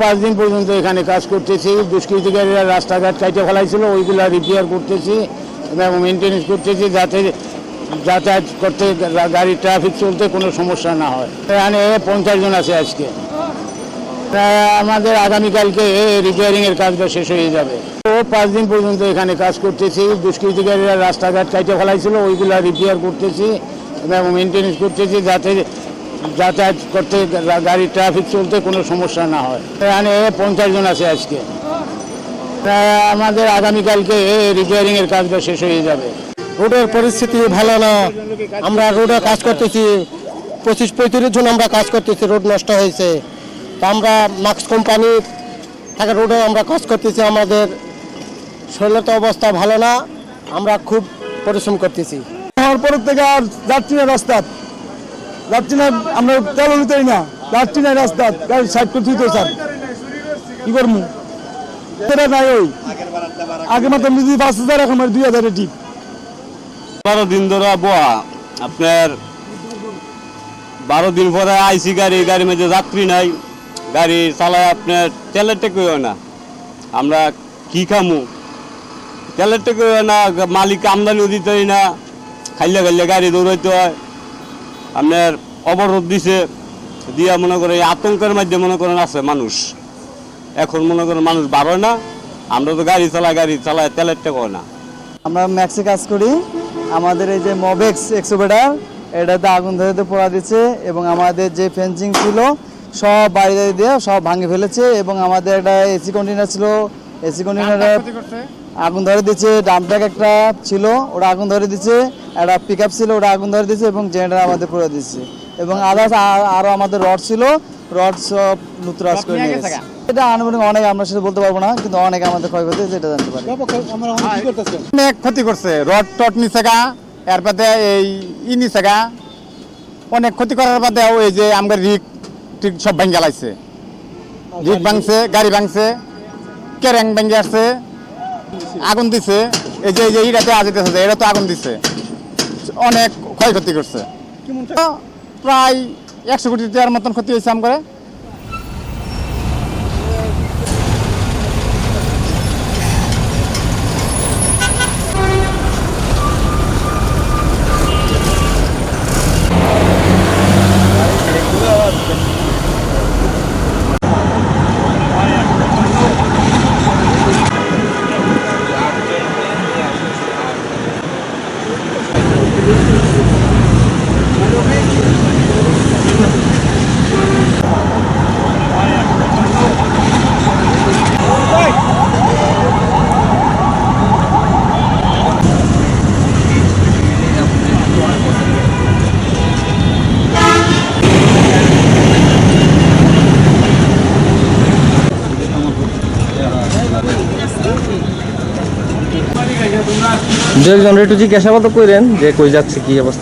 পাঁচ দিন পর্যন্ত এখানে কাজ করতেছি। দুষ্কৃতিকারীরা রাস্তাঘাট কাইটে ফেলাইছিল, ওইগুলা রিপেয়ার করতেছি এবং মেনটেন্স করতেছি যাতে যাতায়াত করতে গাড়ি ট্রাফিক চলতে কোনো সমস্যা না হয়। এখানে পঞ্চাশ জন আছে আজকে। আমাদের আগামীকালকে রিপেয়ারিং এর কাজটা শেষ হয়ে যাবে। ও পাঁচ দিন পর্যন্ত এখানে কাজ করতেছি দুষ্কৃতিকারীরা রাস্তাঘাট কাইটে ফেলাইছিল, ওইগুলা রিপেয়ার করতেছি এবং মেনটেন্স করতেছি যাতে যাতায়াত করতে গাড়ি ট্রাফিক চলতে কোনো সমস্যা না হয়। এখানে পঞ্চাশ জন আছে আজকে। প্রায় আমাদের আগামীকালকে রিপেয়ারিং এর কাজটা শেষ হয়ে যাবে। রোডের পরিস্থিতি ভালো না। আমরা রোডে কাজ করতেছি। পঁচিশ পঁয়ত্রিশ জন আমরা কাজ করতেছি রোড নষ্ট হয়েছে। তা আমরা মাক্স কোম্পানি থেকে রোডে আমরা কাজ করতেছি আমাদের শরীরের তো অবস্থা ভালো না। আমরা খুব পরিশ্রম করতেছি। হওয়ার পর থেকে আর যাচ্ছি না রাস্তা যাচ্ছি না, আমরা তেল নিতেই না। যাচ্ছি না রাস্তা, গাড়ি সাইড করতে তো স্যার। কি করব? নাই ওই। আগে মাত্র যদি পাঁচ হাজার, এখন আমার দুই হাজারের টিপ বারো দিন ধরে বোয়া আপনার বারো দিন পরে আইসি গাড়ি, গাড়ির মধ্যে যাত্রী নাই। গাড়ি চালায় আপনার তেলের টেকে হয় না। আমরা কি খামু? তেলের টেকে হয় না, মালিক আমদানিও দিতে হয় না। খাইলে খাইলে গাড়ি দৌড়াইতে হয়। আপনার অবরোধ দিছে দিয়া মনে করে এই আতঙ্কের মধ্যে মনে করেন আছে মানুষ। এখন মনে করেন মানুষ বাড়য় না আমরা তো গাড়ি চালাই গাড়ি চালায় তেলের টেকে না। আমরা ম্যাক্সে কাজ করি আমাদের এই যে মবেক্স এক্সোবেটার এটাতে আগুন ধরে পোড়া দিচ্ছে এবং আমাদের যে ফেন্সিং ছিল সব বাইরে দিয়ে সব ভাঙে ফেলেছে এবং আমাদের একটা এসি কন্টেনার ছিল এসি কন্টেনারে আগুন ধরে দিচ্ছে ডাম্পট্যাক একটা ছিল ওটা আগুন ধরে দিচ্ছে একটা পিক আপ ছিল ওটা আগুন ধরে দিচ্ছে এবং জেনারেটার আমাদের পুরো দিচ্ছে এবং আদার্স আরও আমাদের রড ছিল রড সব লুতরাজ করে নিয়ে এটা আনুমানিক অনেক আমরা সেটা বলতে পারব না কিন্তু অনেক আমাদের ক্ষয়ক্ষতি হয়েছে এটা জানতে পারি। অনেক ক্ষতি করছে রড টট নিচে গা এর বাদে এই ই নিচে গা। অনেক ক্ষতি করার বাদে ওই যে আমাদের রিক ঠিক সব ভেঙে গেলাইছে। রিক ভাঙছে গাড়ি ভাঙছে কেরেং ভেঙে আসছে। আগুন দিছে। এই যে এই যে ইরাতে আজিতেছে এটা তো আগুন দিছে। অনেক ক্ষয়ক্ষতি করছে। প্রায় একশো কোটি টাকার মতন ক্ষতি হয়েছে আমার দু একজন একটু জিজ্ঞাসাবাদ করেন যে কই যাচ্ছে কি অবস্থা?